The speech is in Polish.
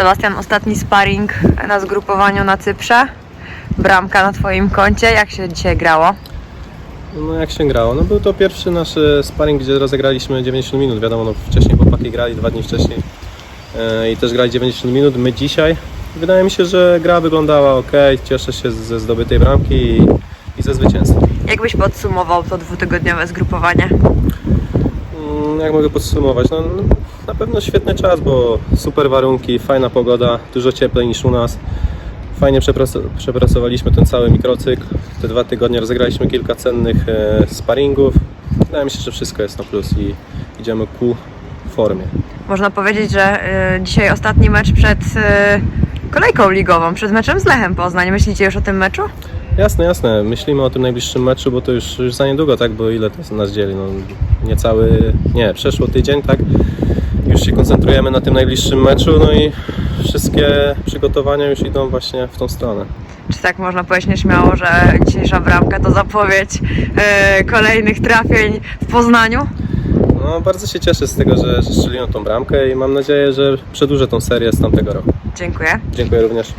Sebastian, ostatni sparring na zgrupowaniu na Cyprze. Bramka na Twoim koncie. Jak się dzisiaj grało? No jak się grało? No był to pierwszy nasz e, sparring, gdzie rozegraliśmy 90 minut. Wiadomo, no wcześniej chłopaki grali dwa dni wcześniej e, i też grali 90 minut. My dzisiaj. Wydaje mi się, że gra wyglądała ok. Cieszę się ze zdobytej bramki i, i ze zwycięstwa. Jak byś podsumował to dwutygodniowe zgrupowanie? Mm, Jak mogę podsumować? No, no, na pewno świetny czas, bo super warunki, fajna pogoda, dużo cieplej niż u nas. Fajnie przepracowaliśmy ten cały mikrocykl. Te dwa tygodnie rozegraliśmy kilka cennych e, sparingów. Wydaje mi się, że wszystko jest na plus i idziemy ku formie. Można powiedzieć, że y, dzisiaj ostatni mecz przed y, kolejką ligową, przed meczem z Lechem Poznań. Myślicie już o tym meczu? Jasne, jasne. Myślimy o tym najbliższym meczu, bo to już, już za niedługo, tak? Bo ile to nas dzieli? No, niecały, nie, przeszło tydzień, tak? Już się koncentrujemy na tym najbliższym meczu, no i wszystkie przygotowania już idą właśnie w tą stronę. Czy tak można powiedzieć nieśmiało, że dzisiejsza bramka to zapowiedź y, kolejnych trafień w Poznaniu? No, bardzo się cieszę z tego, że, że strzeliłem tą bramkę i mam nadzieję, że przedłużę tą serię z tamtego roku. Dziękuję. Dziękuję również.